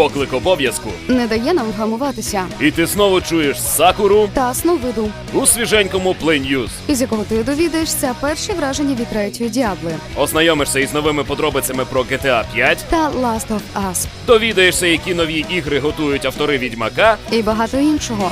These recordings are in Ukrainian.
поклик обов'язку. Не дає нам вгамуватися. І ти знову чуєш Сакуру Та сновиду, у свіженькому Play News. із якого ти довідаєшся перші враження від третьої діабли Ознайомишся із новими подробицями про GTA 5, та Last of Us довідаєшся, які нові ігри готують автори Відьмака, і багато іншого.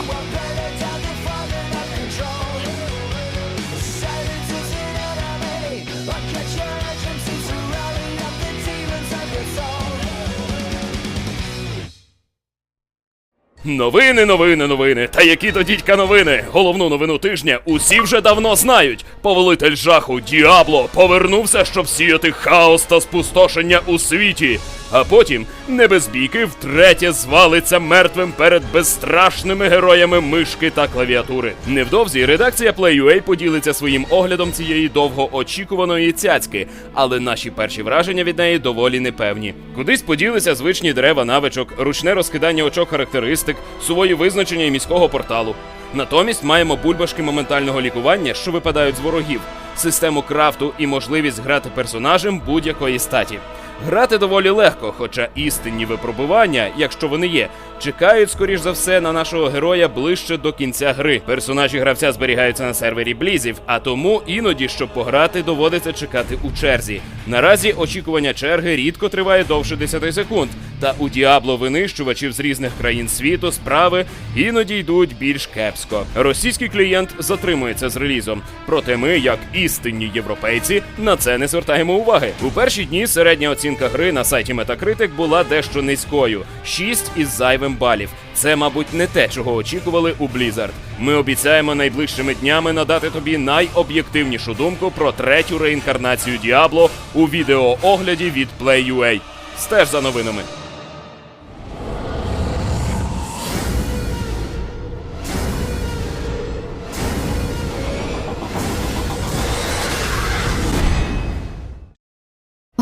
Новини, новини, новини. Та які то дідька новини? Головну новину тижня усі вже давно знають. Повелитель жаху Діабло повернувся, щоб сіяти хаос та спустошення у світі. А потім небезбійки втретє звалиться мертвим перед безстрашними героями мишки та клавіатури. Невдовзі редакція Play.ua поділиться своїм оглядом цієї довгоочікуваної цяцьки, але наші перші враження від неї доволі непевні. Кудись поділися звичні дерева навичок, ручне розкидання очок характеристик, сувої визначення і міського порталу. Натомість маємо бульбашки моментального лікування, що випадають з ворогів, систему крафту і можливість грати персонажем будь-якої статі. Грати доволі легко, хоча істинні випробування, якщо вони є, чекають скоріш за все на нашого героя ближче до кінця гри. Персонажі гравця зберігаються на сервері блізів, а тому іноді, щоб пограти, доводиться чекати у черзі. Наразі очікування черги рідко триває довше 10 секунд. Та у Діабло винищувачів з різних країн світу справи іноді йдуть більш кепсько. Російський клієнт затримується з релізом. Проте ми, як істинні європейці, на це не звертаємо уваги. У перші дні середня оцінка гри на сайті Metacritic була дещо низькою 6 із зайвим балів. Це, мабуть, не те, чого очікували у Blizzard. Ми обіцяємо найближчими днями надати тобі найоб'єктивнішу думку про третю реінкарнацію Діабло у відеоогляді від Play.ua. Стеж за новинами.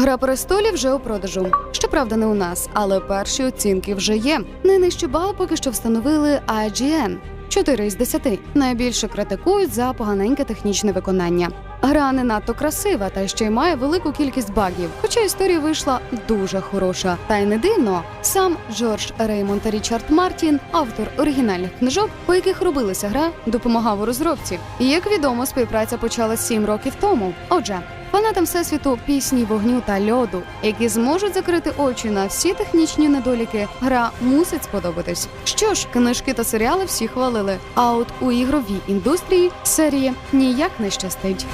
Гра престолів вже у продажу. Щоправда, не у нас, але перші оцінки вже є. Найнижчий бал поки що встановили IGN. 4 із 10. Найбільше критикують за поганеньке технічне виконання. Гра не надто красива та ще й має велику кількість багів. Хоча історія вийшла дуже хороша. Та й не дивно, сам Джордж Реймонд та Річард Мартін, автор оригінальних книжок, по яких робилася гра, допомагав у розробці. Як відомо, співпраця почала 7 років тому. Отже, фанатам всесвіту пісні вогню та льоду, які зможуть закрити очі на всі технічні недоліки, гра мусить сподобатись. Що ж, книжки та серіали всі хвалили. А от у ігровій індустрії серії ніяк не щастить.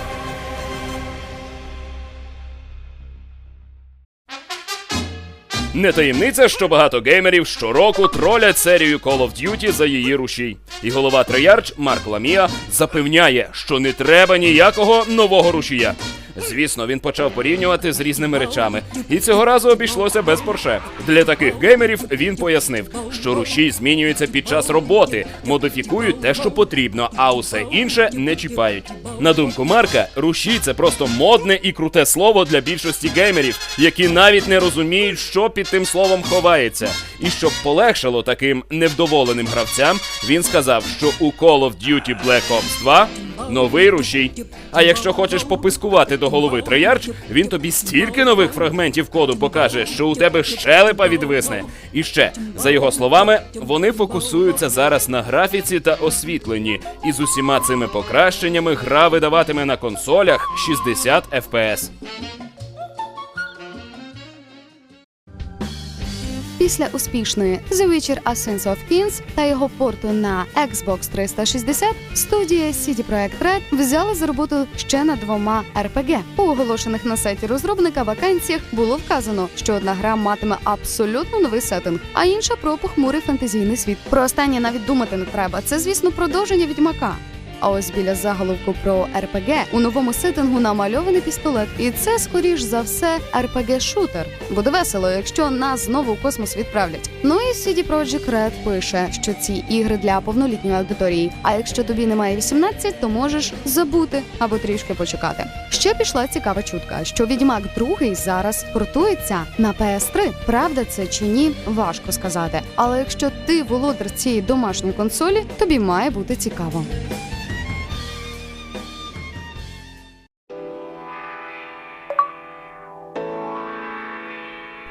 Не таємниця, що багато геймерів щороку тролять серію Call of Duty за її рушій. І голова Treyarch Марк Ламія запевняє, що не треба ніякого нового рушія. Звісно, він почав порівнювати з різними речами, і цього разу обійшлося без порше. Для таких геймерів він пояснив, що рушій змінюється під час роботи, модифікують те, що потрібно, а усе інше не чіпають. На думку Марка, рушій це просто модне і круте слово для більшості геймерів, які навіть не розуміють, що під тим словом ховається. І щоб полегшало таким невдоволеним гравцям, він сказав, що у Call of Duty Black Ops 2 новий рушій. А якщо хочеш попискувати до голови триярч, він тобі стільки нових фрагментів коду покаже, що у тебе щелепа відвисне. І ще, за його словами, вони фокусуються зараз на графіці та освітленні, і з усіма цими покращеннями гра видаватиме на консолях 60 FPS. Після успішної The Witcher Ascents of Kings та його порту на Xbox 360 студія CD Projekt Red взяла за роботу ще над двома RPG. У оголошених на сайті розробника вакансіях було вказано, що одна гра матиме абсолютно новий сеттинг, а інша про похмурий фантазійний світ. Про останнє навіть думати не треба. Це, звісно, продовження відьмака. А ось біля заголовку про РПГ у новому сеттингу намальований пістолет, і це скоріш за все rpg шутер Буде весело, якщо нас знову в космос відправлять. Ну і CD Projekt Red пише, що ці ігри для повнолітньої аудиторії. А якщо тобі немає 18, то можеш забути або трішки почекати. Ще пішла цікава чутка, що відьмак другий зараз портується на PS3. Правда це чи ні, важко сказати. Але якщо ти володар цієї домашньої консолі, тобі має бути цікаво.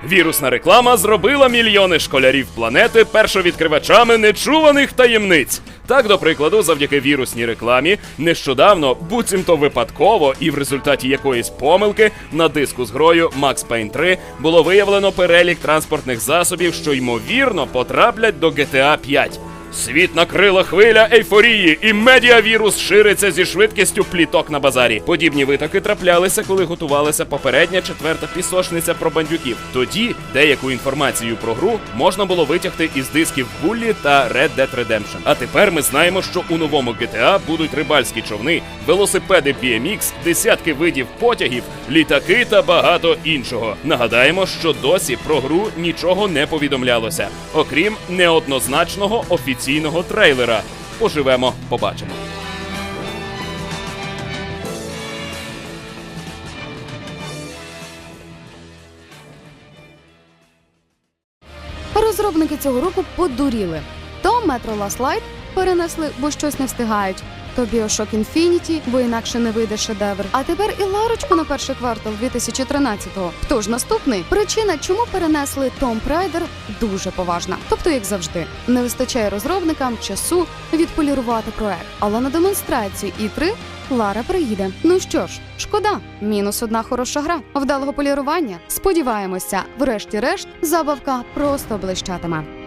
Вірусна реклама зробила мільйони школярів планети першовідкривачами нечуваних таємниць. Так, до прикладу, завдяки вірусній рекламі, нещодавно, буцімто випадково і в результаті якоїсь помилки на диску з грою Max Payne 3 було виявлено перелік транспортних засобів, що ймовірно потраплять до GTA 5. Світ накрила хвиля ейфорії, і медіавірус шириться зі швидкістю пліток на базарі. Подібні витоки траплялися, коли готувалася попередня четверта пісочниця про бандюків. Тоді деяку інформацію про гру можна було витягти із дисків Bully та Red Dead Redemption. А тепер ми знаємо, що у новому GTA будуть рибальські човни, велосипеди BMX, десятки видів потягів, літаки та багато іншого. Нагадаємо, що досі про гру нічого не повідомлялося, окрім неоднозначного офіційного трейлера. Поживемо, побачимо. Розробники цього року подуріли. То Last Light перенесли, бо щось не встигають. То Bioshock Infinity, бо інакше не вийде шедевр. А тепер і Ларочку на перший квартал 2013-го. Хто ж наступний? Причина, чому перенесли Tomb Raider, дуже поважна. Тобто, як завжди, не вистачає розробникам часу відполірувати проект. Але на демонстрацію І3 Лара приїде. Ну що ж, шкода, мінус одна хороша гра. Вдалого полірування. Сподіваємося, врешті-решт, забавка просто блищатиме.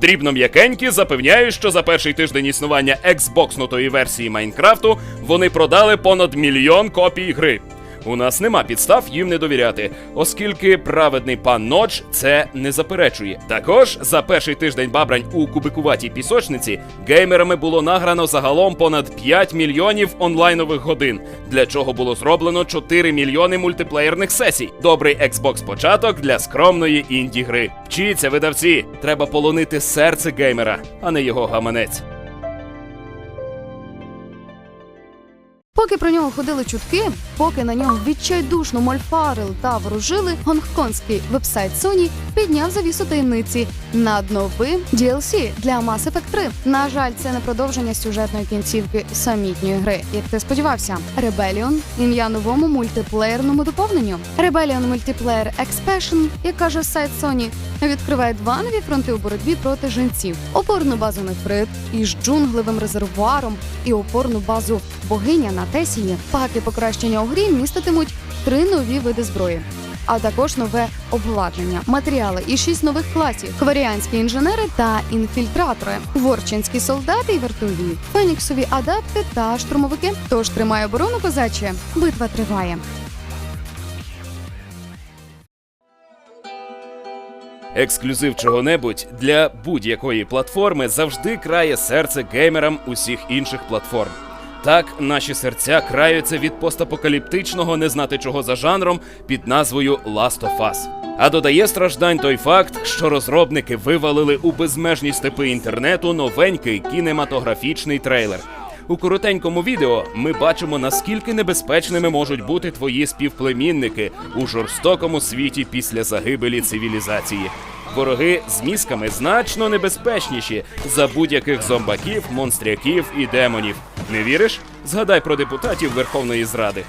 Дрібно м'якенькі запевняють, що за перший тиждень існування Xbox-нутої версії Майнкрафту вони продали понад мільйон копій гри. У нас нема підстав їм не довіряти, оскільки праведний пан Ноч це не заперечує. Також за перший тиждень бабрань у кубикуватій пісочниці геймерами було награно загалом понад 5 мільйонів онлайнових годин, для чого було зроблено 4 мільйони мультиплеєрних сесій. Добрий Xbox початок для скромної інді гри. Вчіться, видавці, треба полонити серце геймера, а не його гаманець. Поки про нього ходили чутки, поки на нього відчайдушно мольфарили та ворожили, гонконгський вебсайт Sony підняв завісу таємниці над новим DLC для Mass Effect 3. На жаль, це не продовження сюжетної кінцівки самітньої гри, як ти сподівався. Rebellion – ім'я новому мультиплеєрному доповненню. Rebellion Multiplayer Expansion, як каже сайт Sony, відкриває два нові фронти у боротьбі проти жінців: опорну базу Нефрит із джунглевим резервуаром і опорну базу богиня на Тесії. Паки покращення у грі міститимуть три нові види зброї. А також нове обладнання, матеріали і шість нових класів: хваріанські інженери та інфільтратори, ворчинські солдати і вартові, феніксові адапти та штурмовики. Тож тримає оборону козаче. Битва триває. Ексклюзив чого-небудь для будь-якої платформи завжди крає серце геймерам усіх інших платформ. Так, наші серця краються від постапокаліптичного не знати чого за жанром під назвою Last of Us. А додає страждань той факт, що розробники вивалили у безмежні степи інтернету новенький кінематографічний трейлер. У коротенькому відео ми бачимо, наскільки небезпечними можуть бути твої співплемінники у жорстокому світі після загибелі цивілізації. Вороги з мізками значно небезпечніші за будь-яких зомбаків, монстряків і демонів. Не віриш? Згадай про депутатів Верховної Зради.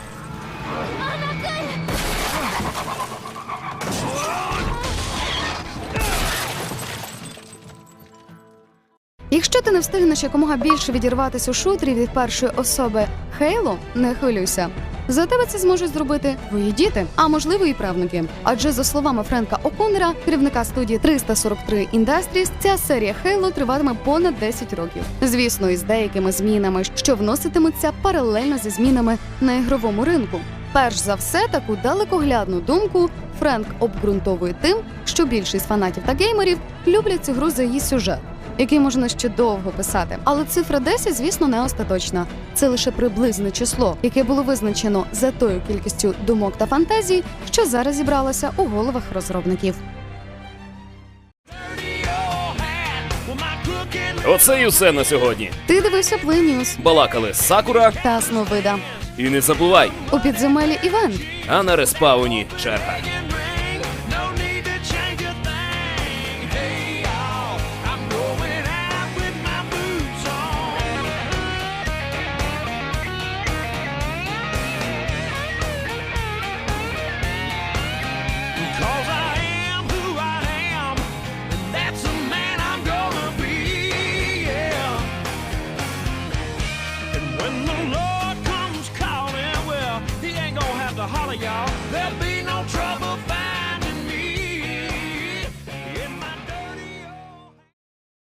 Якщо ти не встигнеш якомога більше відірватися у шутрі від першої особи Хейлу, не хвилюйся. За тебе це зможуть зробити твої діти, а можливо і правнуки. Адже за словами Френка О'Коннера, керівника студії 343 Industries, ця серія Хейло триватиме понад 10 років. Звісно, із деякими змінами, що вноситимуться паралельно зі змінами на ігровому ринку. Перш за все, таку далекоглядну думку Френк обґрунтовує тим, що більшість фанатів та геймерів люблять цю гру за її сюжет який можна ще довго писати. Але цифра 10, звісно, не остаточна. Це лише приблизне число, яке було визначено за тою кількістю думок та фантазій, що зараз зібралося у головах розробників. Оце і все на сьогодні. Ти дивився Плинюс Балакали Сакура та Сновида. І не забувай у підземелі івент. А на респауні черга.